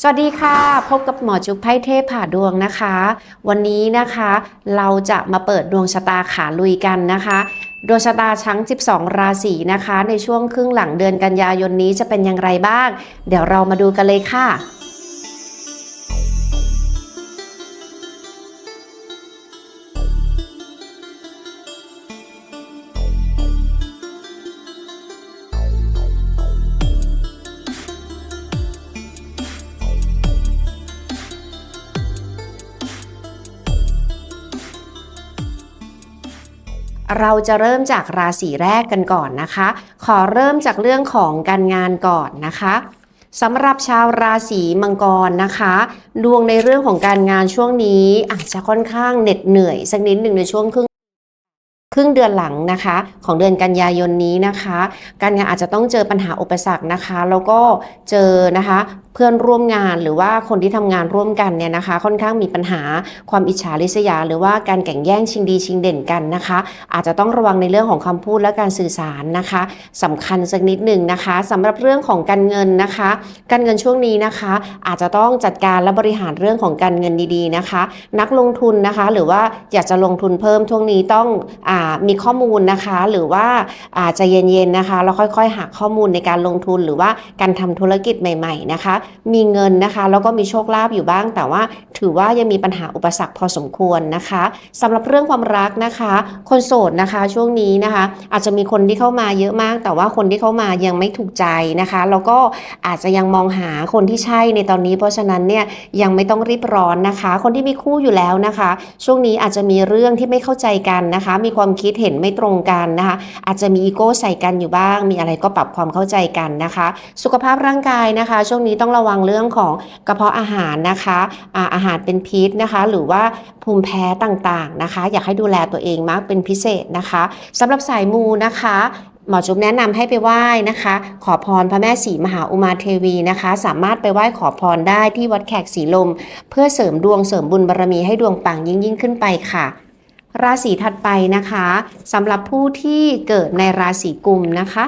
สวัสดีค่ะ พบกับหมอจุ๊บไพ่เทพผ่าดวงนะคะ วันนี้นะคะ เราจะมาเปิดดวงชะตาขาลุยกันนะคะดวงชะตาทั้ง 12 ราศีนะคะ ในช่วงครึ่งหลังเดือนกันยายนนี้จะเป็นอย่างไรบ้าง เดี๋ยวเรามาดูกันเลยค่ะ เราจะเริ่มจากราศีแรกกันก่อนนะคะ ขอเริ่มจากเรื่องของการงานก่อนนะคะสำหรับชาวราศีมังกรนะคะ ดวงในเรื่องของการงานช่วงนี้อาจจะค่อนข้างเหน็ดเหนื่อย สักนิดหนึ่งในช่วงครึ่งครึ่งเดือนหลังนะคะ ของเดือนกันยายนนี้นะคะ การงานอาจจะต้องเจอปัญหาอุปสรรคนะคะ แล้วก็เจอนะคะ เพื่อนร่วมงานหรือว่าคนที่ทำงานร่วมกันเนี่ยนะคะ ค่อนข้างมีปัญหาความอิจฉาริษยา หรือว่าการแข่งแย่งชิงดีชิงเด่นกันนะคะ อาจจะต้องระวังในเรื่องของคำพูดและการสื่อสารนะคะสำคัญสักนิดหนึ่งนะคะสำหรับเรื่องของการเงินนะคะ การเงินช่วงนี้นะคะ อาจจะต้องจัดการและบริหารเรื่องของการเงินดีๆนะคะ นักลงทุนนะคะ หรือว่าอยากจะลงทุนเพิ่มช่วงนี้ต้องอมีข้อมูลนะคะ หรือว่าอาจจะเย็นๆนะคะแล้วค่อยๆหาข้อมูลในการลงทุนหรือว่าการทำธุรกิจใหม่ ๆนะคะมีเงินนะคะ แล้วก็มีโชคลาภอยู่บ้าง แต่ว่าถือว่ายังมีปัญหาอุปสรรคพอสมควรนะคะสำหรับเรื่องความรักนะคะ คนโสดนะคะช่วงนี้นะคะ อาจจะมีคนที่เข้ามาเยอะมาก แต่ว่าคนที่เข้ามายังไม่ถูกใจนะคะ แล้วก็อาจจะยังมองหาคนที่ใช่ในตอนนี้ เพราะฉะนั้นเนี่ยยังไม่ต้องรีบร้อนนะคะ คนที่มีคู่อยู่แล้วนะคะ ช่วงนี้อาจจะมีเรื่องที่ไม่เข้าใจกันนะคะ มีความคิดเห็นไม่ตรงกันนะคะ อาจจะมีอีโก้ใส่กันอยู่บ้าง มีอะไรก็ปรับความเข้าใจกันนะคะ สุขภาพร่างกายนะคะ ช่วงนี้ต้องระวังเรื่องของกระเพาะอาหารนะคะอาอาหารเป็นพิษนะคะ หรือว่าภูมิแพ้ต่างๆนะคะ อยากให้ดูแลตัวเองมากเป็นพิเศษนะคะสำหรับสายมูนะคะหมอจุ๊บแนะนำให้ไปไหว้นะคะ ขอพรพระแม่ศรีมหาอุมาเทวีนะคะ สามารถไปไหว้ขอพรได้ที่วัดแขกศรีลม เพื่อเสริมดวงเสริมบุญบารมีให้ดวงปังยิ่งยิ่งขึ้นไปค่ะราศีถัดไปนะคะสำหรับผู้ที่เกิดในราศีกุมนะคะ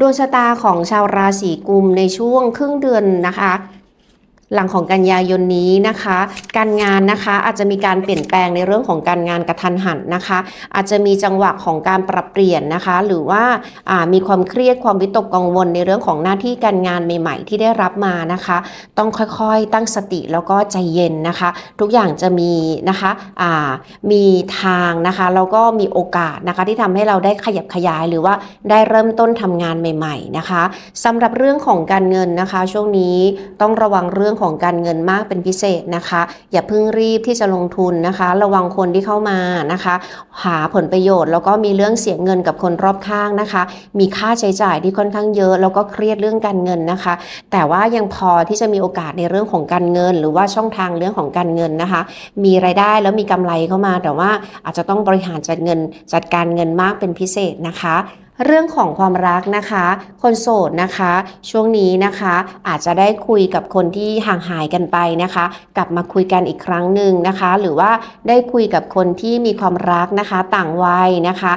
ดวงชะตาของชาวราศีกุมในช่วงครึ่งเดือนนะคะ หลังของกันยายนนี้นะคะ การงานนะคะอาจจะมีการเปลี่ยนแปลงในเรื่องของการงานกระทันหันนะคะ อาจจะมีจังหวะของการปรับเปลี่ยนนะคะ หรือว่าามีความเครียดความวิตกกังวลในเรื่องของหน้าที่การงานใหม่ ๆ ที่ได้รับมานะคะ ต้องค่อยๆ ตั้งสติแล้วก็ใจเย็นนะคะ ทุกอย่างจะมีนะคะมีทางนะคะแล้วก็มีโอกาสนะคะที่ทำให้เราได้ขยับขยายหรือว่าได้เริ่มต้นทำงานใหม่ ๆนะคะสำหรับเรื่องของการเงินนะคะ ช่วงนี้ต้องระวังเรื่องของการเงินมากเป็นพิเศษนะคะ อย่าเพิ่งรีบที่จะลงทุนนะคะ ระวังคนที่เข้ามานะคะ หาผลประโยชน์แล้วก็มีเรื่องเสียเงินกับคนรอบข้างนะคะ มีค่าใช้จ่ายที่ค่อนข้างเยอะ แล้วก็เครียดเรื่องการเงินนะคะ แต่ว่ายังพอที่จะมีโอกาสในเรื่องของการเงิน หรือว่าช่องทางเรื่องของการเงินนะคะ มีรายได้แล้วมีกำไรเข้ามา แต่ว่าอาจจะต้องบริหารจัดเงินจัดการเงินมากเป็นพิเศษนะคะ เรื่องของความรักนะคะ คนโสดนะคะ ช่วงนี้นะคะ อาจจะได้คุยกับคนที่ห่างหายกันไปนะคะ กลับมาคุยกันอีกครั้งหนึ่งนะคะ หรือว่าได้คุยกับคนที่มีความรักนะคะ ต่างวัยนะคะ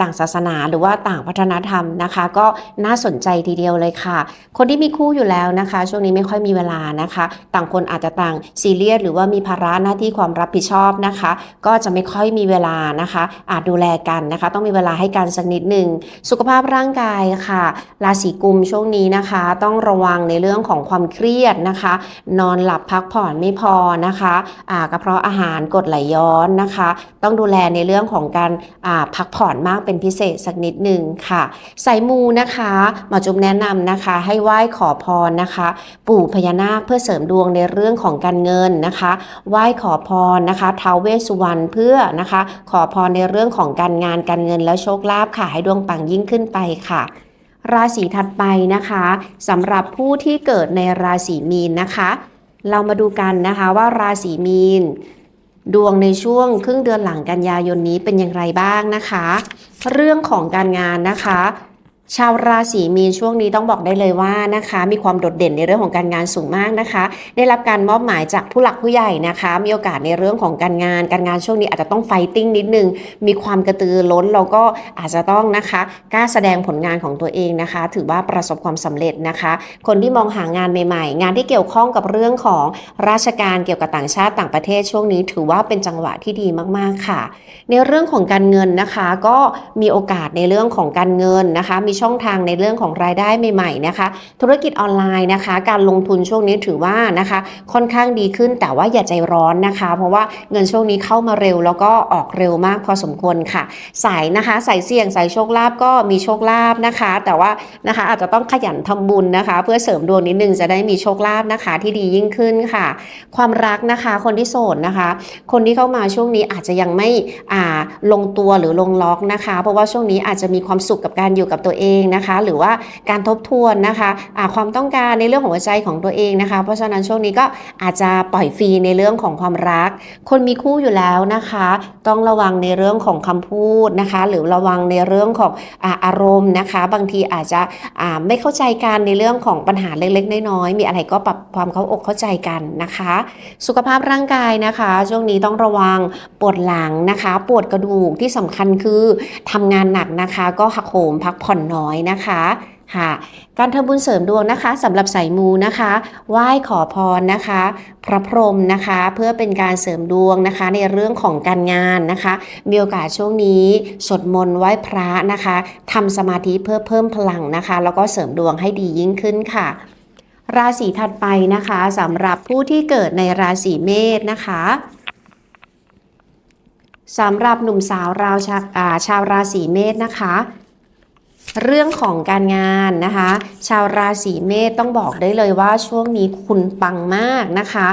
ต่างศาสนาหรือว่าต่างวัฒนธรรมนะคะ ก็น่าสนใจทีเดียวเลยค่ะ คนที่มีคู่อยู่แล้วนะคะ ช่วงนี้ไม่ค่อยมีเวลานะคะ ต่างคนอาจจะต่างซีเรียสหรือว่ามีภาระหน้าที่ความรับผิดชอบนะคะ ก็จะไม่ค่อยมีเวลานะคะ อาจดูแลกันนะคะ ต้องมีเวลาให้กันสักนิดหนึ่งสุขภาพร่างกายค่ะ ราศีกุมช่วงนี้นะคะ ต้องระวังในเรื่องของความเครียดนะคะ นอนหลับพักผ่อนไม่พอนะคะกระเพาะอาหารกดไหลย้อนนะคะ ต้องดูแลในเรื่องของการพักผ่อนมากเป็นพิเศษสักนิดหนึ่งค่ะสายมูนะคะหมอจุ๊บแนะนำนะคะ ให้ไหว้ขอพรนะคะ ปู่พญานาคเพื่อเสริมดวงในเรื่องของการเงินนะคะไหว้ขอพรนะคะท้าวเวสสุวรรณเพื่อนะคะ ขอพรในเรื่องของการงานการเงินและโชคลาภค่ะ ให้ดวงปังยิ่งขึ้นไปค่ะราศีถัดไปนะคะสำหรับผู้ที่เกิดในราศีมีนนะคะ เรามาดูกันนะคะว่าราศีมีน ดวงในช่วงครึ่งเดือนหลังกันยายนนี้เป็นอย่างไรบ้างนะคะ เรื่องของการงานนะคะ ชาวราศีมีนช่วงนี้ต้องบอกได้เลยว่านะคะ มีความโดดเด่นในเรื่องของการงานสูงมากนะคะ ได้รับการมอบหมายจากผู้หลักผู้ใหญ่นะคะ มีโอกาสในเรื่องของการงาน การงานช่วงนี้อาจจะต้องไฟติ้งนิดนึง มีความกระตือร้นแล้วก็อาจจะต้องนะคะกล้าแสดงผลงานของตัวเองนะคะ ถือว่าประสบความสำเร็จนะคะ คนที่มองหางานใหม่ ๆ งานที่เกี่ยวข้องกับเรื่องของราชการเกี่ยวกับต่างชาติต่างประเทศช่วงนี้ ถือว่าเป็นจังหวะที่ดีมากๆค่ะ ในเรื่องของการเงินนะคะ ก็มีโอกาสในเรื่องของการเงินนะคะมีช่องทางในเรื่องของรายได้ใหม่ๆนะคะ ธุรกิจออนไลน์นะคะ การลงทุนช่วงนี้ถือว่านะคะ ค่อนข้างดีขึ้นแต่ว่าอย่าใจร้อนนะคะ เพราะว่าเงินช่วงนี้เข้ามาเร็ว แล้วก็ออกเร็วมากพอสมควรค่ะ สายนะคะสายเสี่ยงสายโชคลาภก็มีโชคลาภนะคะ แต่ว่านะคะอาจจะต้องขยันทำบุญนะคะ เพื่อเสริมดวงนิดนึงจะได้มีโชคลาภนะคะ ที่ดียิ่งขึ้นค่ะ ความรักนะคะคนที่โสดนะคะ คนที่เข้ามาช่วงนี้อาจจะยังไม่อาลงตัวหรือลงล็อกนะคะ เพราะว่าช่วงนี้อาจจะมีความสุขกับการอยู่กับตัวเองนะคะ หรือว่าการทบทวนนะคะอ่าความต้องการในเรื่องของหัวใจของตัวเองนะคะ เพราะฉะนั้นช่วงนี้ก็อาจจะปล่อยฟรีในเรื่องของความรัก คนมีคู่อยู่แล้วนะคะ ต้องระวังในเรื่องของคำพูดนะคะ หรือระวังในเรื่องของอาอารมณ์นะคะ บางทีอาจจะไม่เข้าใจกันในเรื่องของปัญหาเล็กๆ น้อยๆมีอะไรก็ปรับความเข้าอกเข้าใจกันนะคะ สุขภาพร่างกายนะคะ ช่วงนี้ต้องระวังปวดหลังนะคะ ปวดกระดูกที่สำคัญคือทำงานหนักนะคะ ก็หักโหมพักผ่อนน้อยน้อยนะคะค่ะการทำบุญเสริมดวงนะคะสำหรับสายมูนะคะ ไหว้ขอพรนะคะ พระพรหมนะคะ เพื่อเป็นการเสริมดวงนะคะ ในเรื่องของการงานนะคะ มีโอกาสช่วงนี้สวดมนต์ไหว้พระนะคะทำสมาธิเพื่อเพิ่มพลังนะคะ แล้วก็เสริมดวงให้ดียิ่งขึ้นค่ะ ราศีถัดไปนะคะสำหรับผู้ที่เกิดในราศีเมษนะคะสำหรับหนุ่มสาวราวชาชาวราศีเมษนะคะ เรื่องของการงานนะคะ ชาวราศีเมษต้องบอกได้เลยว่าช่วงนี้คุณปังมากนะคะ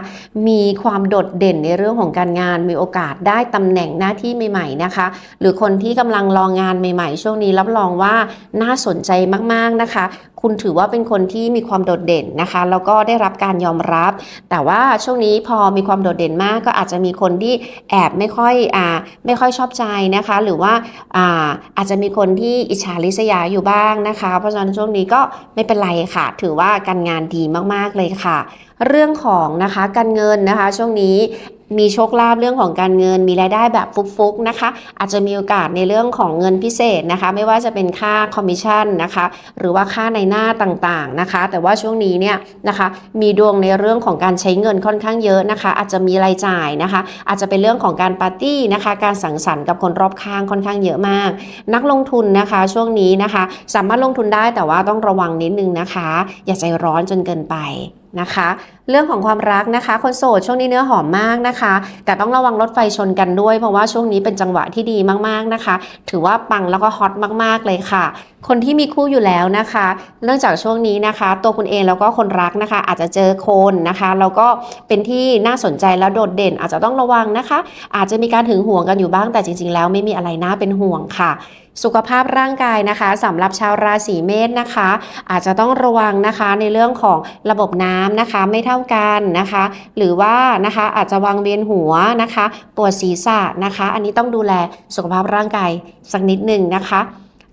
มีความโดดเด่นในเรื่องของการงานมีโอกาสได้ตำแหน่งหน้าที่ใหม่ๆนะคะ หรือคนที่กำลังรองงานใหม่ ๆ ช่วงนี้รับรองว่าน่าสนใจมากๆนะคะ คุณถือว่าเป็นคนที่มีความโดดเด่นนะคะแล้วก็ได้รับการยอมรับ แต่ว่าช่วงนี้พอมีความโดดเด่นมากก็อาจจะมีคนที่แอบไม่ค่อยอ่าไม่ค่อยชอบใจนะคะ หรือว่าอ่าอาจจะมีคนที่อิจฉาริษยาอยู่บ้างนะคะ เพราะฉะนั้นช่วงนี้ก็ไม่เป็นไรค่ะ ถือว่าการงานดีมากๆเลยค่ะ เรื่องของนะคะการเงินนะคะ ช่วงนี้ มีโชคลาภเรื่องของการเงิน มีรายได้แบบฟุกๆนะคะ อาจจะมีโอกาสในเรื่องของเงินพิเศษนะคะ ไม่ว่าจะเป็นค่าคอมมิชชั่นนะคะ หรือว่าค่าในหน้าต่างๆนะคะ แต่ว่าช่วงนี้เนี่ยนะคะมีดวงในเรื่องของการใช้เงินค่อนข้างเยอะนะคะ อาจจะมีรายจ่ายนะคะ อาจจะเป็นเรื่องของการปาร์ตี้นะคะ การสังสรรค์กับคนรอบข้างค่อนข้างเยอะมาก นักลงทุนนะคะช่วงนี้นะคะ สามารถลงทุนได้แต่ว่าต้องระวังนิดนึงนะคะ อย่าใจร้อนจนเกินไปนะคะเรื่องของความรักนะคะ คนโสดช่วงนี้เนื้อหอมมากนะคะ แต่ต้องระวังรถไฟชนกันด้วย เพราะว่าช่วงนี้เป็นจังหวะที่ดีมากๆนะคะ ถือว่าปังแล้วก็ฮอตมากๆเลยค่ะ คนที่มีคู่อยู่แล้วนะคะ เนื่องจากช่วงนี้นะคะ ตัวคุณเองแล้วก็คนรักนะคะ อาจจะเจอคนนะคะแล้วก็เป็นที่น่าสนใจและโดดเด่น อาจจะต้องระวังนะคะ อาจจะมีการหึงหวงกันอยู่บ้างแต่จริง ๆ แล้วไม่มีอะไรน่าเป็นห่วงค่ะสุขภาพร่างกายนะคะสำหรับชาวราศีเมษนะคะ อาจจะต้องระวังนะคะในเรื่องของระบบน้ำนะคะ ไม่เท่า่ากันนะคะ หรือว่านะคะอาจจะวางเวียนหัวนะคะปวดศีรษะนะคะ อันนี้ต้องดูแลสุขภาพร่างกายสักนิดหนึ่งนะคะ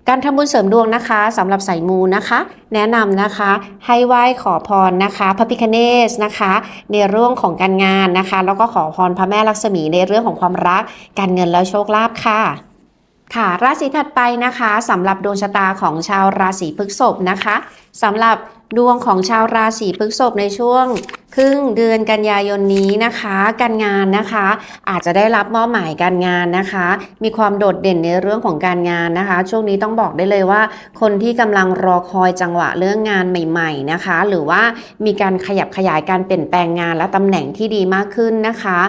การทำบุญเสริมดวงนะคะสำหรับสายมูนะคะ แนะนำนะคะให้ไหว้ขอพรนะคะพระพิคเนสนะคะ ในเรื่องของการงานนะคะ แล้วก็ขอพรพระแม่ลักษมีในเรื่องของความรัก การเงินและโชคลาภค่ะค่ะราศีถัดไปนะคะสำหรับดวงชะตาของชาวราศีพฤษภนะคะสำหรับดวงของชาวราศีพฤษภในช่วง ครึ่งเดือนกันยายนนี้นะคะ การงานนะคะ อาจจะได้รับมอบหมายการงานนะคะ มีความโดดเด่นในเรื่องของการงานนะคะ ช่วงนี้ต้องบอกได้เลยว่า คนที่กำลังรอคอยจังหวะเรื่องงานใหม่ ๆนะคะ หรือว่ามีการขยับขยายการเปลี่ยนแปลงงานและตำแหน่งที่ดีมากขึ้นนะคะ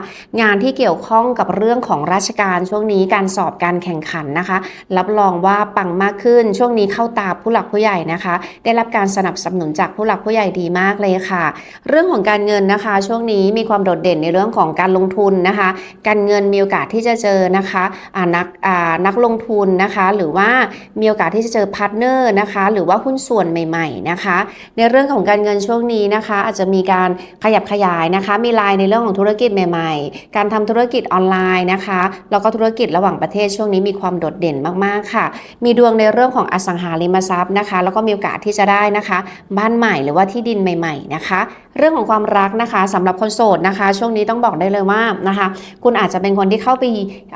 งานที่เกี่ยวข้องกับเรื่องของราชการช่วงนี้การสอบการแข่งขันนะคะ รับรองว่าปังมากขึ้น ช่วงนี้เข้าตาผู้หลักผู้ใหญ่นะคะ ได้รับการสนับสนุนจากผู้หลักผู้ใหญ่ดีมากเลยค่ะ เรื่องของการเงินนะคะ ช่วงนี้มีความโดดเด่นในเรื่องของการลงทุนนะคะ การเงินมีโอกาสที่จะเจอนะคะนักนักลงทุนนะคะ หรือว่ามีโอกาสที่จะเจอพาร์ทเนอร์นะคะ หรือว่าหุ้นส่วนใหม่ๆนะคะ ในเรื่องของการเงินช่วงนี้นะคะ อาจจะมีการขยับขยายนะคะ มีลายในเรื่องของธุรกิจใหม่ๆ การทำธุรกิจออนไลน์นะคะ แล้วก็ธุรกิจระหว่างประเทศช่วงนี้มีความโดดเด่นมากๆค่ะ มีดวงในเรื่องของอสังหาริมทรัพย์นะคะ แล้วก็มีโอกาสที่จะได้นะคะ บ้านใหม่หรือว่าที่ดินใหม่ ๆ นะคะเรื่องของความรักนะคะสำหรับคนโสดนะคะ ช่วงนี้ต้องบอกได้เลยว่านะคะ คุณอาจจะเป็นคนที่เข้าไป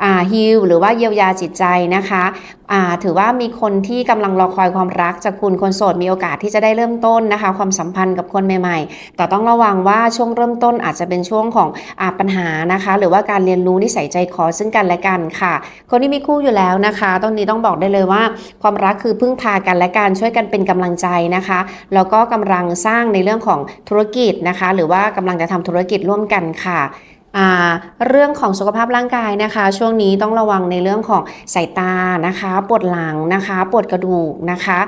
อ่าฮิลหรือว่าเยียวยาจิตใจนะคะอ่าถือว่ามีคนที่กำลังรอคอยความรักจากคุณคนโสดมีโอกาสที่จะได้เริ่มต้นนะคะ ความสัมพันธ์กับคนใหม่ ๆ แต่ต้องระวังว่าช่วงเริ่มต้นอาจจะเป็นช่วงของอาปัญหานะคะ หรือว่าการเรียนรู้นิสัยใจคอซึ่งกันและกันค่ะ คนที่มีคู่อยู่แล้วนะคะตรงนี้ต้องบอกได้เลยว่า ความรักคือพึ่งพากันและการช่วยกันเป็นกำลังใจนะคะแล้วก็กำลังสร้างในเรื่องของธุรกิจนะคะ หรือว่ากำลังจะทำธุรกิจร่วมกันค่ะเรื่องของสุขภาพร่างกายนะคะ ช่วงนี้ต้องระวังในเรื่องของสายตานะคะปวดหลังนะคะปวดกระดูกนะคะ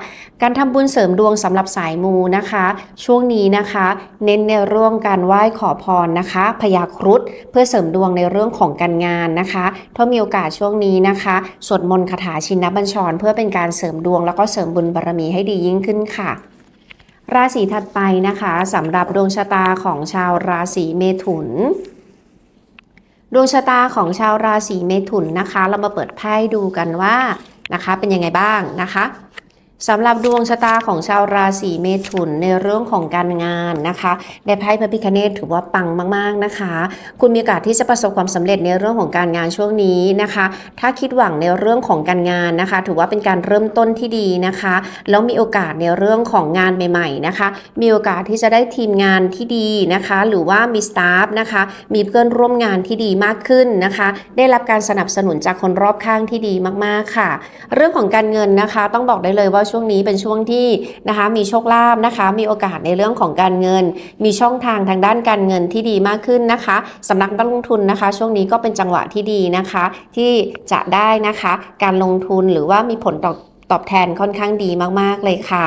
การทำบุญเสริมดวงสำหรับสายมูนะคะ ช่วงนี้นะคะ เน้นในเรื่องการไหว้ขอพรนะคะพยาครุฑเพื่อเสริมดวงในเรื่องของการงานนะคะ ถ้ามีโอกาสช่วงนี้นะคะสวดมนต์คาถาชินบัญชร เพื่อเป็นการเสริมดวงแล้วก็เสริมบุญบารมีให้ดียิ่งขึ้นค่ะ ราศีถัดไปนะคะสำหรับดวงชะตาของชาวราศีเมถุน ดวงชะตาของชาวราศีเมถุนนะคะ เรามาเปิดไพ่ดูกันว่านะคะ เป็นยังไงบ้างนะคะ สำหรับดวงชะตาของชาวราศีเมถุนในเรื่องของการงานนะคะในไพ่พระพิคเนตถือว่าปังมากๆนะคะ คุณมีโอกาสที่จะประสบความสำเร็จในเรื่องของการงานช่วงนี้นะคะ ถ้าคิดหวังในเรื่องของการงานนะคะ ถือว่าเป็นการเริ่มต้นที่ดีนะคะ แล้วมีโอกาสในเรื่องของงานใหม่ๆนะคะ มีโอกาสที่จะได้ทีมงานที่ดีนะคะ หรือว่ามีสตาฟนะคะ มีเพื่อนร่วมงานที่ดีมากขึ้นนะคะ ได้รับการสนับสนุนจากคนรอบข้างที่ดีมากๆค่ะ เรื่องของการเงินนะคะ ต้องบอกได้เลยว่าช่วงนี้เป็นช่วงที่นะคะมีโชคลาภนะคะ มีโอกาสในเรื่องของการเงิน มีช่องทางทางด้านการเงินที่ดีมากขึ้นนะคะสำนักนักลงทุนนะคะ ช่วงนี้ก็เป็นจังหวะที่ดีนะคะ ที่จะได้นะคะ การลงทุนหรือว่ามีผลตอบตอบแทนค่อนข้างดีมากๆเลยค่ะ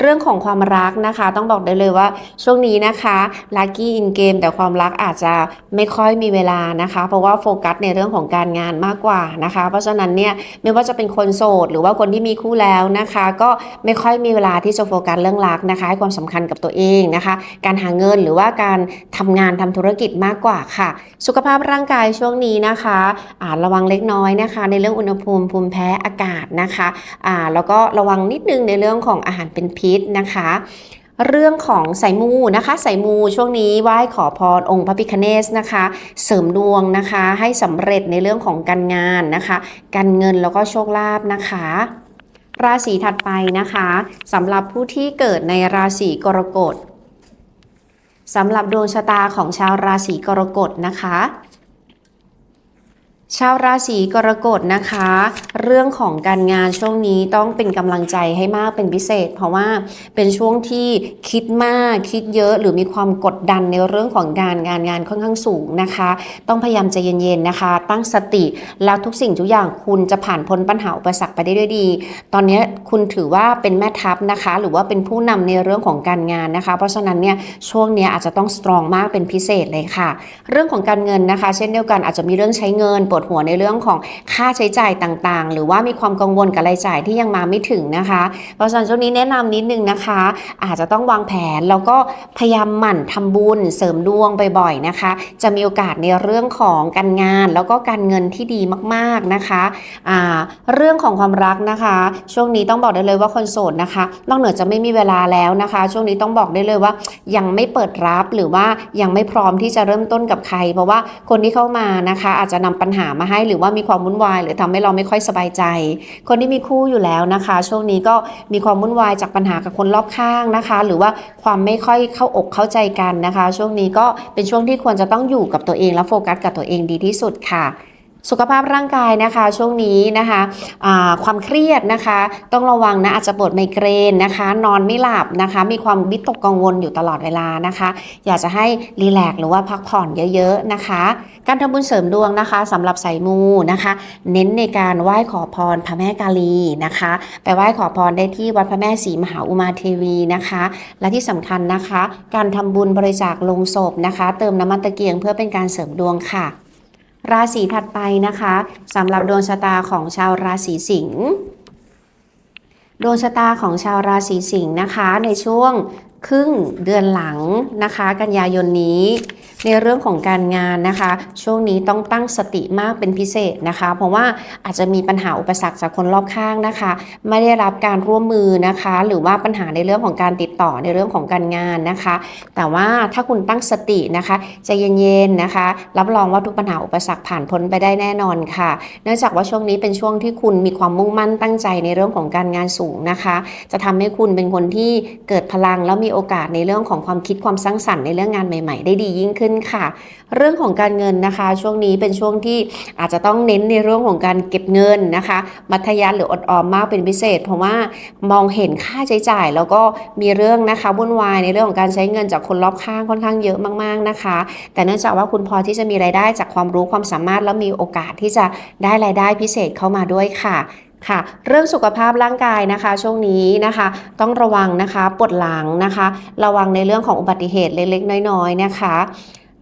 เรื่องของความรักนะคะ ต้องบอกได้เลยว่าช่วงนี้นะคะลัคกี้อินเกมแต่ความรักอาจจะไม่ค่อยมีเวลานะคะ เพราะว่าโฟกัสในเรื่องของการงานมากกว่านะคะ เพราะฉะนั้นเนี่ยไม่ว่าจะเป็นคนโสด หรือว่าคนที่มีคู่แล้วนะคะ ก็ไม่ค่อยมีเวลาที่จะโฟกัสเรื่องรักนะคะให้ความสำคัญกับตัวเองนะคะ การหาเงินหรือว่าการทำงานทำธุรกิจมากกว่าค่ะ สุขภาพร่างกายช่วงนี้นะคะอาจระวังเล็กน้อยนะคะ ในเรื่องอุณหภูมิภูมิแพ้อากาศนะคะอ่าแล้วก็ระวังนิดนึงในเรื่องของอาหารเป็นพิษนะคะเรื่องของสายมูนะคะสายมูช่วงนี้ไหว้ขอพรองค์พระพิคเนสนะคะ เสริมดวงนะคะ ให้สำเร็จในเรื่องของการงานนะคะ การเงินแล้วก็โชคลาภนะคะ ราศีถัดไปนะคะสำหรับผู้ที่เกิดในราศีกรกฎสำหรับดวงชะตาของชาวราศีกรกฎนะคะ ชาวราศีกรกฎนะคะ เรื่องของการงานช่วงนี้ต้องเป็นกำลังใจให้มากเป็นพิเศษ เพราะว่าเป็นช่วงที่คิดมากคิดเยอะหรือมีความกดดันในเรื่องของการงานงานค่อนข้างสูงนะคะ ต้องพยายามใจเย็นๆนะคะ ตั้งสติแล้วทุกสิ่งทุกอย่างคุณจะผ่านพ้นปัญหาอุปสรรคไปได้ด้วยดี ตอนนี้คุณถือว่าเป็นแม่ทัพนะคะ หรือว่าเป็นผู้นำในเรื่องของการงานนะคะ เพราะฉะนั้นเนี่ยช่วงนี้อาจจะต้องสตรองมากเป็นพิเศษเลยค่ะ เรื่องของการเงินนะคะ เช่นเดียวกันอาจจะมีเรื่องใช้เงินปวดหัวในเรื่องของค่าใช้จ่ายต่างๆ หรือว่ามีความกังวลกับรายจ่ายที่ยังมาไม่ถึงนะคะ เพราะฉะนั้นช่วงนี้แนะนำนิดนึงนะคะ อาจจะต้องวางแผนแล้วก็พยายามหมั่นทำบุญเสริมดวงบ่อยๆนะคะ จะมีโอกาสในเรื่องของการงานแล้วก็การเงินที่ดีมากๆนะคะอ่าเรื่องของความรักนะคะ ช่วงนี้ต้องบอกได้เลยว่าคนโสดนะคะ นอกเหนือจะไม่มีเวลาแล้วนะคะ ช่วงนี้ต้องบอกได้เลยว่ายังไม่เปิดรับหรือว่ายังไม่พร้อมที่จะเริ่มต้นกับใคร เพราะว่าคนที่เข้ามานะคะ อาจจะนำปัญหามาให้หรือว่ามีความวุ่นวาย หรือทำให้เราไม่ค่อยสบายใจ คนที่มีคู่อยู่แล้วนะคะ ช่วงนี้ก็มีความวุ่นวายจากปัญหากับคนรอบข้างนะคะ หรือว่าความไม่ค่อยเข้าอกเข้าใจกันนะคะ ช่วงนี้ก็เป็นช่วงที่ควรจะต้องอยู่กับตัวเองและโฟกัสกับตัวเองดีที่สุดค่ะ สุขภาพร่างกายนะคะช่วงนี้นะคะความเครียดนะคะ ต้องระวังนะอาจจะปวดไมเกรนนะคะ นอนไม่หลับนะคะ มีความวิตกกังวลอยู่ตลอดเวลานะคะ อยากจะให้รีแลกหรือว่าพักผ่อนเยอะๆนะคะ การทำบุญเสริมดวงนะคะสำหรับสายมูนะคะ เน้นในการไหว้ขอพรพระแม่กาลีนะคะ ไปไหว้ขอพรได้ที่วัดพระแม่ศรีมหาอุมาเทวีนะคะ และที่สำคัญนะคะ การทำบุญบริจาคลงศพนะคะ เติมน้ำมันตะเกียงเพื่อเป็นการเสริมดวงค่ะ ราศีถัดไปนะคะสำหรับดวงชะตาของชาวราศีสิงห์ดวงชะตาของชาวราศีสิงห์นะคะ ในช่วง ครึ่งเดือนหลังนะคะ กันยายนนี้ ในเรื่องของการงานนะคะ ช่วงนี้ต้องตั้งสติมากเป็นพิเศษนะคะ เพราะว่าอาจจะมีปัญหาอุปสรรคจากคนรอบข้างนะคะ ไม่ได้รับการร่วมมือนะคะ หรือว่าปัญหาในเรื่องของการติดต่อในเรื่องของการงานนะคะ แต่ว่าถ้าคุณตั้งสตินะคะใจเย็นๆนะคะ รับรองว่าทุกปัญหาอุปสรรคผ่านพ้นไปได้แน่นอนค่ะ เนื่องจากว่าช่วงนี้เป็นช่วงที่คุณมีความมุ่งมั่นตั้งใจในเรื่องของการงานสูงนะคะ จะทำให้คุณเป็นคนที่เกิดพลังแล้วมีโอกาสในเรื่องของความคิดความสร้างสรรค์ในเรื่องงานใหม่ ๆ ได้ดียิ่งขึ้นค่ะ เรื่องของการเงินนะคะ ช่วงนี้เป็นช่วงที่อาจจะต้องเน้นในเรื่องของการเก็บเงินนะคะ มัธยัสถ์หรืออดออมมากเป็นพิเศษ เพราะว่ามองเห็นค่าใช้จ่าย แล้วก็มีเรื่องนะคะวุ่นวายในเรื่องของการใช้เงินจากคนรอบข้างค่อนข้างเยอะมาก ๆนะคะ แต่เนื่องจากว่าคุณพอที่จะมีรายได้จากความรู้ความสามารถแล้วมีโอกาสที่จะได้รายได้พิเศษเข้ามาด้วยค่ะ ค่ะเรื่องสุขภาพร่างกายนะคะ ช่วงนี้นะคะ ต้องระวังนะคะปวดหลังนะคะ ระวังในเรื่องของอุบัติเหตุเล็กๆ น้อยๆนะคะ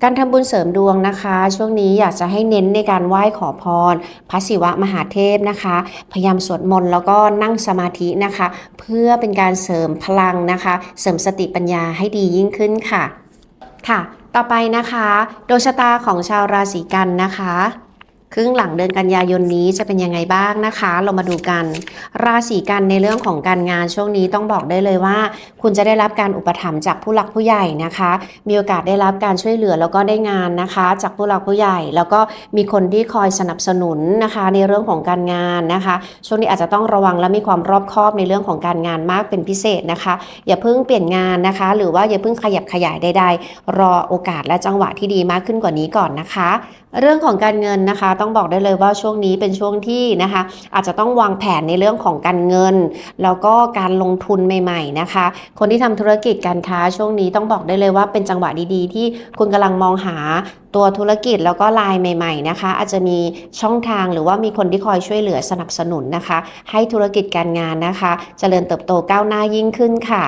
การทำบุญเสริมดวงนะคะ ช่วงนี้อยากจะให้เน้นในการไหว้ขอพร พระศิวะมหาเทพนะคะ พยายามสวดมนต์แล้วก็นั่งสมาธินะคะ เพื่อเป็นการเสริมพลังนะคะ เสริมสติปัญญาให้ดียิ่งขึ้นค่ะ ค่ะ ต่อไปนะคะดวงชะตาของชาวราศีกันนะคะ ครึ่งหลังเดือนกันยายนนี้จะเป็นยังไงบ้างนะคะ เรามาดูกัน ราศีกันในเรื่องของการงานช่วงนี้ต้องบอกได้เลยว่า คุณจะได้รับการอุปถัมภ์จากผู้หลักผู้ใหญ่นะคะ มีโอกาสได้รับการช่วยเหลือแล้วก็ได้งานนะคะ จากผู้หลักผู้ใหญ่ แล้วก็มีคนที่คอยสนับสนุนนะคะ ในเรื่องของการงานนะคะ ช่วงนี้อาจจะต้องระวังและมีความรอบคอบในเรื่องของการงานมากเป็นพิเศษนะคะ อย่าเพิ่งเปลี่ยนงานนะคะ หรือว่าอย่าเพิ่งขยับขยายใดๆรอโอกาสและจังหวะที่ดีมากขึ้นกว่านี้ก่อนนะคะ เรื่องของการเงินนะคะต้องบอกได้เลยว่าช่วงนี้เป็นช่วงที่นะคะอาจจะต้องวางแผนในเรื่องของการเงิน แล้วก็การลงทุนใหม่ๆนะคะ คนที่ทำธุรกิจการค้าช่วงนี้ต้องบอกได้เลยว่าเป็นจังหวะดีๆ ที่คุณกำลังมองหาตัวธุรกิจแล้วก็ลายใหม่ๆนะคะ อาจจะมีช่องทางหรือว่ามีคนที่คอยช่วยเหลือสนับสนุนนะคะ ให้ธุรกิจการงานนะคะจเจริญเติบโตก้าวหน้ายิ่งขึ้นค่ะ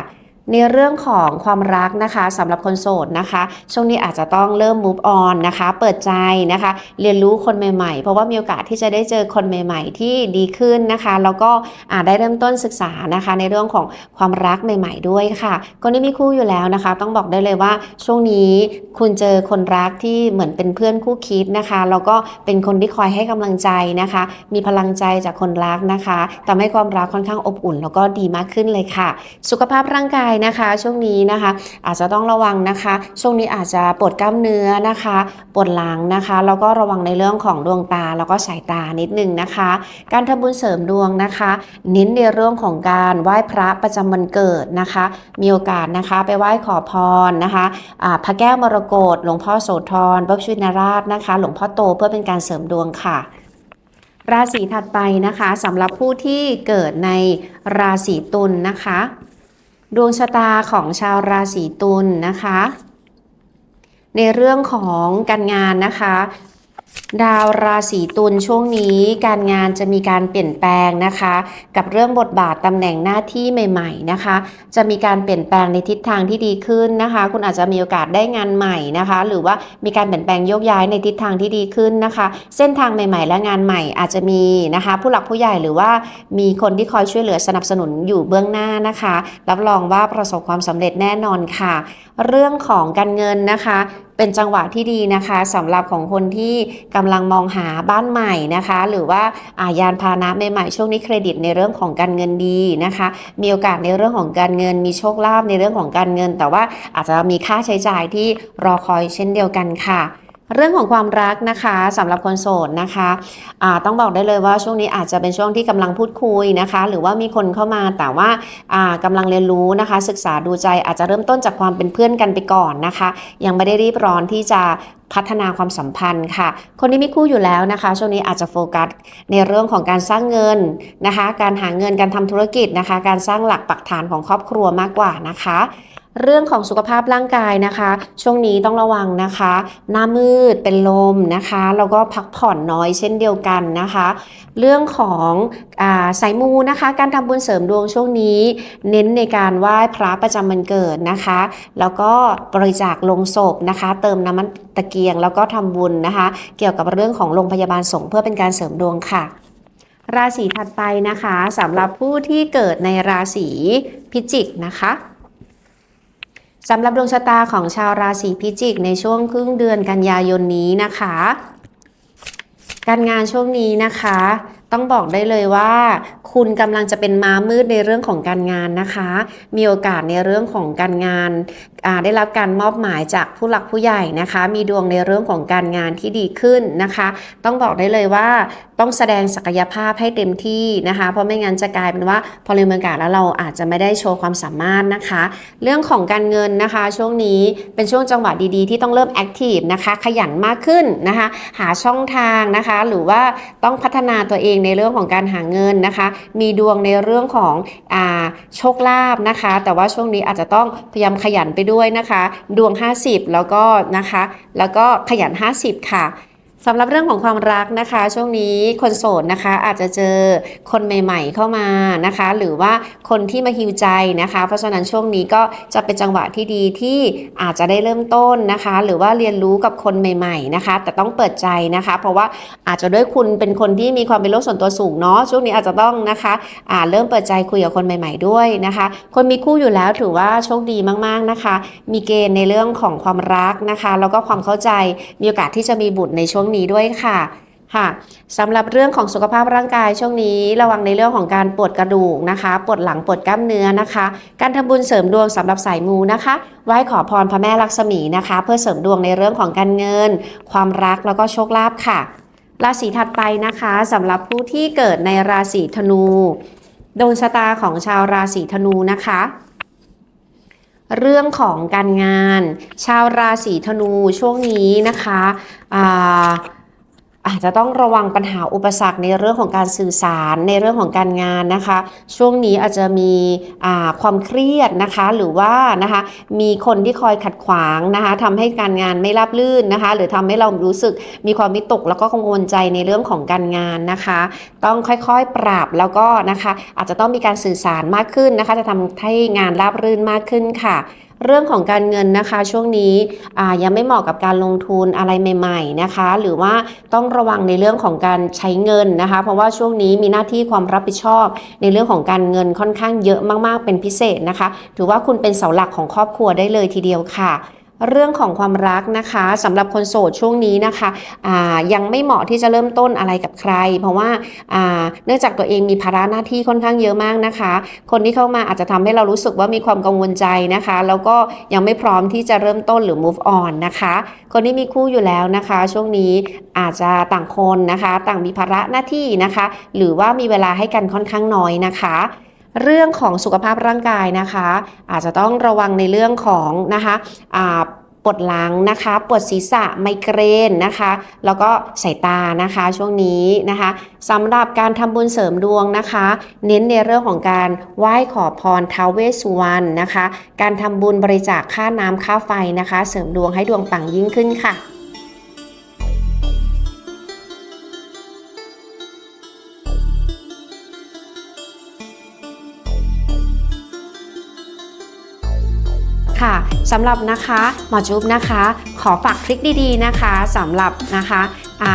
ในเรื่องของความรักนะคะสำหรับคนโสดนะคะ ช่วงนี้อาจจะต้องเริ่ม move on นะคะ เปิดใจนะคะ เรียนรู้คนใหม่ๆ เพราะว่ามีโอกาสที่จะได้เจอคนใหม่ ๆ ที่ดีขึ้นนะคะ แล้วก็อาจได้เริ่มต้นศึกษานะคะ ในเรื่องของความรักใหม่ ๆ ด้วยค่ะคนที่มีคู่อยู่แล้วนะคะ ต้องบอกได้เลยว่าช่วงนี้คุณเจอคนรักที่เหมือนเป็นเพื่อนคู่คิดนะคะแล้วก็เป็นคนที่คอยให้กำลังใจนะคะ มีพลังใจจากคนรักนะคะทำให้ความรักค่อนข้างอบอุ่น แล้วก็ดีมากขึ้นเลยค่ะ สุขภาพร่างกายนะคะ ช่วงนี้นะคะ อาจจะต้องระวังนะคะ ช่วงนี้อาจจะปวดกล้ามเนื้อนะคะปวดหลังนะคะแล้วก็ระวังในเรื่องของดวงตาแล้วก็สายตานิดนึงนะคะ การทำบุญเสริมดวงนะคะ เน้นในเรื่องของการไหว้พระประจำวันเกิดนะคะ มีโอกาสนะคะไปไหว้ขอพรนะคะอ่าพระแก้วมรกตหลวงพ่อโสธรพระชินราชนะคะ หลวงพ่อโตเพื่อเป็นการเสริมดวงค่ะราศีถัดไปนะคะสำหรับผู้ที่เกิดในราศีตุลนะคะ ดวงชะตาของชาวราศีตุลนะคะ ในเรื่องของการงานนะคะ ดาวราศีตุลช่วงนี้การงานจะมีการเปลี่ยนแปลงนะคะ กับเรื่องบทบาทตำแหน่งหน้าที่ใหม่ๆนะคะ จะมีการเปลี่ยนแปลงในทิศทางที่ดีขึ้นนะคะ คุณอาจจะมีโอกาสได้งานใหม่นะคะ หรือว่ามีการเปลี่ยนแปลงโยกย้ายในทิศทางที่ดีขึ้นนะคะ เส้นทางใหม่ ๆ และงานใหม่อาจจะมีนะคะ ผู้หลักผู้ใหญ่หรือว่ามีคนที่คอยช่วยเหลือสนับสนุนอยู่เบื้องหน้านะคะรับรองว่าประสบความสำเร็จแน่นอนค่ะ เรื่องของการเงินนะคะ เป็นจังหวะที่ดีนะคะสำหรับของคนที่กำลังมองหาบ้านใหม่นะคะ หรือว่าอายานพาหนะใหม่ๆช่วงนี้เครดิตในเรื่องของการเงินดีนะคะ มีโอกาสในเรื่องของการเงิน มีโชคลาภในเรื่องของการเงิน แต่ว่าอาจจะมีค่าใช้จ่ายที่รอคอยเช่นเดียวกันค่ะ เรื่องของความรักนะคะสำหรับคนโสดนะคะอ่าต้องบอกได้เลยว่าช่วงนี้อาจจะเป็นช่วงที่กำลังพูดคุยนะคะ หรือว่ามีคนเข้ามาแต่ว่าอ่ากำลังเรียนรู้นะคะ ศึกษาดูใจอาจจะเริ่มต้นจากความเป็นเพื่อนกันไปก่อนนะคะ ยังไม่ได้รีบร้อนที่จะพัฒนาความสัมพันธ์ค่ะ คนที่มีคู่อยู่แล้วนะคะ ช่วงนี้อาจจะโฟกัสในเรื่องของการสร้างเงินนะคะ การหาเงินการทำธุรกิจนะคะ การสร้างหลักปักฐานของครอบครัวมากกว่านะคะ เรื่องของสุขภาพร่างกายนะคะ ช่วงนี้ต้องระวังนะคะ หน้ามืดเป็นลมนะคะแล้วก็พักผ่อนน้อยเช่นเดียวกันนะคะ เรื่องของอสายมูนะคะ การทำบุญเสริมดวงช่วงนี้ เน้นในการไหว้พระประจำวันเกิดนะคะ แล้วก็บริจาคลงศพนะคะ เติมน้ำมันตะเกียง แล้วก็ทำบุญนะคะ เกี่ยวกับเรื่องของโรงพยาบาลสงเพื่อเป็นการเสริมดวงค่ะราศีถัดไปนะคะสำหรับผู้ที่เกิดในราศีพิจิกนะคะ สำหรับดวงชะตาของชาวราศีพิจิกในช่วงครึ่งเดือนกันยายนนี้นะคะ การงานช่วงนี้นะคะ ต้องบอกได้เลยว่า คุณกำลังจะเป็นม้ามืดในเรื่องของการงานนะคะ มีโอกาสในเรื่องของการงานาได้รับการมอบหมายจากผู้หลักผู้ใหญ่นะคะ มีดวงในเรื่องของการงานที่ดีขึ้นนะคะ ต้องบอกได้เลยว่าต้องแสดงศักยภาพให้เต็มที่นะคะ เพราะไม่งั้นจะกลายเป็นว่าพอเรียนบรรยากาศแล้วเราอาจจะไม่ได้โชว์ความสามารถนะคะ เรื่องของการเงินนะคะ ช่วงนี้เป็นช่วงจังหวะดีๆ ที่ต้องเริ่มแอคทีฟนะคะ ขยันมากขึ้นนะคะ หาช่องทางนะคะ หรือว่าต้องพัฒนาตัวเองในเรื่องของการหาเงินนะคะ มีดวงในเรื่องของอ่าโชคลาภนะคะ แต่ว่าช่วงนี้อาจจะต้องพยายามขยันไปด้วยนะคะ ดวง 50 แล้วก็นะคะ แล้วก็ขยัน 50 ค่ะ สำหรับเรื่องของความรักนะคะ ช่วงนี้คนโสดนะคะอาจจะเจอคนใหม่ ๆ เข้ามานะคะ หรือว่าคนที่มาฮิวใจนะคะ เพราะฉะนั้นช่วงนี้ก็จะเป็นจังหวะที่ดีที่อาจจะได้เริ่มต้นนะคะ หรือว่าเรียนรู้กับคนใหม่ ๆนะคะ แต่ต้องเปิดใจนะคะ เพราะว่าอาจจะด้วยคุณเป็นคนที่มีความเป็นโลกส่วนตัวสูงเนาะช่วงนี้อาจจะต้องนะคะอ่าเริ่มเปิดใจคุยกับคนใหม่ ๆ ด้วยนะคะ คนมีคู่อยู่แล้วถือว่าโชคดีมากๆนะคะ มีเกณฑ์ในเรื่องของความรักนะคะ แล้วก็ความเข้าใจมีโอกาสที่จะมีบุตรในช่วงนี้ด้วยค่ะค่ะสำหรับเรื่องของสุขภาพร่างกายช่วงนี้ระวังในเรื่องของการปวดกระดูกนะคะ ปวดหลังปวดกล้ามเนื้อนะคะ การทำบุญเสริมดวงสำหรับสายมูนะคะไหว้ขอพรพระแม่ลักษมีนะคะ เพื่อเสริมดวงในเรื่องของการเงิน ความรักแล้วก็โชคลาภค่ะราศีถัดไปนะคะสำหรับผู้ที่เกิดในราศีธนูดวงชะตาของชาวราศีธนูนะคะ เรื่องของการงาน ชาวราศีธนูช่วงนี้นะคะอ่า อาจจะต้องระวังปัญหาอุปสรรคในเรื่องของการสื่อสารในเรื่องของการงานนะคะ ช่วงนี้อาจจะมีความเครียดนะคะหรือว่านะคะมีคนที่คอยขัดขวางนะคะทำให้การงานไม่ราบรื่นนะคะ หรือทำให้เรารู้สึกมีความวิตกแล้วก็กังวลใจในเรื่องของการงานนะคะ ต้องค่อยๆปรับแล้วก็นะคะอาจจะต้องมีการสื่อสารมากขึ้นนะคะ จะทำให้งานราบรื่นมากขึ้นค่ะ เรื่องของการเงินนะคะ ช่วงนี้ยังไม่เหมาะกับการลงทุนอะไรใหม่ ๆนะคะ หรือว่าต้องระวังในเรื่องของการใช้เงินนะคะ เพราะว่าช่วงนี้มีหน้าที่ความรับผิดชอบ ในเรื่องของการเงินค่อนข้างเยอะมากๆเป็นพิเศษนะคะ ถือว่าคุณเป็นเสาหลักของครอบครัวได้เลยทีเดียวค่ะ เรื่องของความรักนะคะสำหรับคนโสดช่วงนี้นะคะยังไม่เหมาะที่จะเริ่มต้นอะไรกับใคร เพราะว่าอ่าเนื่องจากตัวเองมีภาระหน้าที่ค่อนข้างเยอะมากนะคะ คนที่เข้ามาอาจจะทำให้เรารู้สึกว่ามีความกังวลใจนะคะ แล้วก็ยังไม่พร้อมที่จะเริ่มต้นหรือ move on นะคะ คนที่มีคู่อยู่แล้วนะคะ ช่วงนี้อาจจะต่างคนนะคะ ต่างมีภาระหน้าที่นะคะ หรือว่ามีเวลาให้กันค่อนข้างน้อยนะคะ เรื่องของสุขภาพร่างกายนะคะ อาจจะต้องระวังในเรื่องของนะคะปวดหลังนะคะปวดศีรษะไมเกรนนะคะ แล้วก็สายตานะคะช่วงนี้นะคะสำหรับการทำบุญเสริมดวงนะคะ เน้นในเรื่องของการไหว้ขอพรท้าวเวสสุวรรณนะคะ การทำบุญบริจาคค่าน้ำค่าไฟนะคะ เสริมดวงให้ดวงปังยิ่งขึ้นค่ะ ค่ะสำหรับนะคะหมอจุ๊บนะคะ ขอฝากคลิกดีๆนะคะสำหรับนะคะา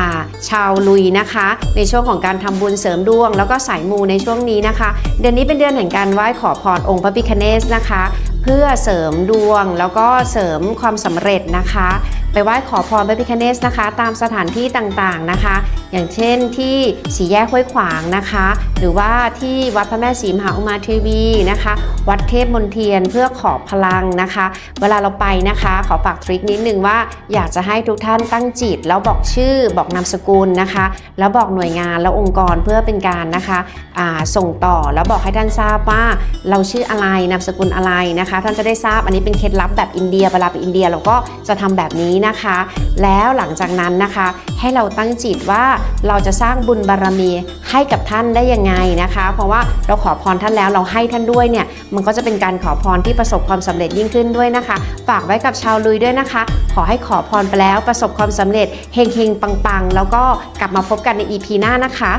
ชาวลุยนะคะ ในช่วงของการทำบุญเสริมดวง แล้วก็สายมูในช่วงนี้นะคะ เดือนนี้เป็นเดือนแห่งการไหว้ขอพรองค์พระพิคเนสนะคะ เพื่อเสริมดวงแล้วก็เสริมความสำเร็จนะคะ ไปไหว้ขอพรพระพิคเนสนะคะ ตามสถานที่ต่างๆนะคะ อย่างเช่นที่สีแยกห้วยขวางนะคะ หรือว่าที่วัดพระแม่ศรีมหาอุมาเทวีนะคะ วัดเทพมนเทียนเพื่อขอพลังนะคะ เวลาเราไปนะคะ ขอฝากทริคนิดนึงว่าอยากจะให้ทุกท่านตั้งจิต แล้วบอกชื่อบอกนามสกุลนะคะ แล้วบอกหน่วยงานแล้วองค์กรเพื่อเป็นการนะคะส่งต่อแล้วบอกให้ท่านทราบว่าเราชื่ออะไรนามสกุลอะไรนะคะ ท่านจะได้ทราบอันนี้เป็นเคล็ดลับแบบอินเดียเวลาไปอินเดียเราก็จะทำแบบนี้นะคะ แล้วหลังจากนั้นนะคะ ให้เราตั้งจิตว่าเราจะสร้างบุญบารมีให้กับท่านได้ยังไงนะคะ เพราะว่าเราขอพรท่านแล้วเราให้ท่านด้วยเนี่ยมันก็จะเป็นการขอพรที่ประสบความสำเร็จยิ่งขึ้นด้วยนะคะ ฝากไว้กับชาวลุยด้วยนะคะ ขอให้ขอพรไปแล้วประสบความสำเร็จเฮงๆปังๆ แล้วก็กลับมาพบกันใน EP หน้านะคะ